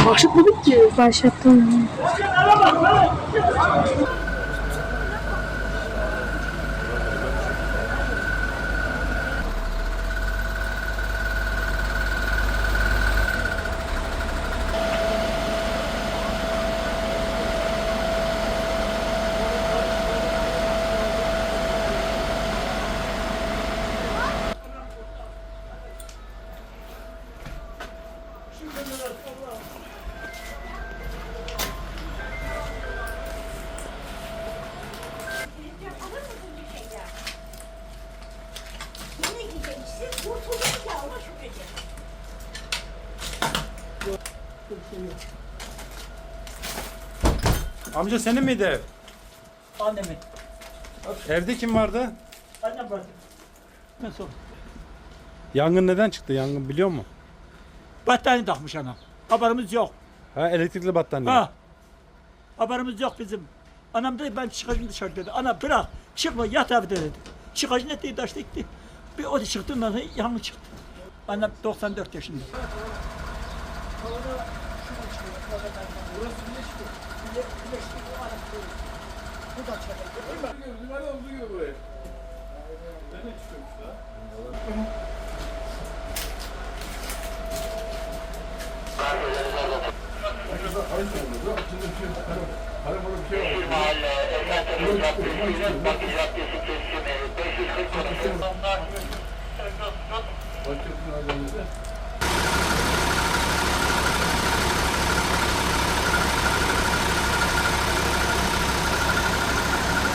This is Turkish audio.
ভাষা পবিত্র ভাষা তো Amca senin miydi ev? Annemin. Evde kim vardı? Annem vardı. Nasıl? Yangın neden çıktı? Yangın biliyor musun? Battaniye takmış anam. Haberimiz yok. Ha elektrikli battaniye. Ha. Haberimiz yok bizim. Anam dedi ben çıkacağım dışarı dedi. Ana bırak çıkma yat evde dedi. Çıkacağım dedi taşta gitti. Bir o da çıktı ondan sonra yangın çıktı. Annem 94 yaşında. Yeşil Mahalle, Evren Tarım Caddesi ile Bakı Caddesi kesimi 540 kilometre. Bakı Caddesi.